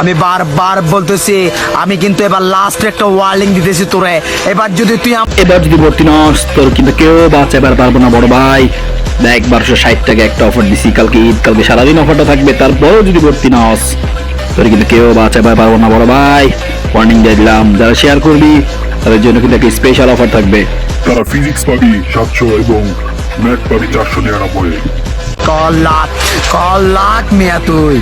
আমি বারবার বলতেছি আমি কিন্তু এবার লাস্ট একটা ওয়ার্নিং দিতেছি তোরে। এবার যদি তুই এবার যদি ভর্তি নস তোর কিন্তু কেউ বাঁচাবার পারব না বড় ভাই। দেখ বারোশো ষাট টাকা একটা অফার দিছি কালকে ঈদ কালকে সারাদিন অফারটা থাকবে তারপরেও যদি ভর্তি নস তোর কিন্তু কেউ বাঁচাবার পারব না বড় ভাই। ওয়ার্নিং দিয়ে দিলাম যারা শেয়ার করবি তাদের জন্য কিন্তু একটা স্পেশাল অফার থাকবে। তারা ফিজিক্স পাবি সাতশো এবং ম্যাথ পাবি চারশো নিরানব্বই। কল লাখ কল লাখ মিয়া তুই।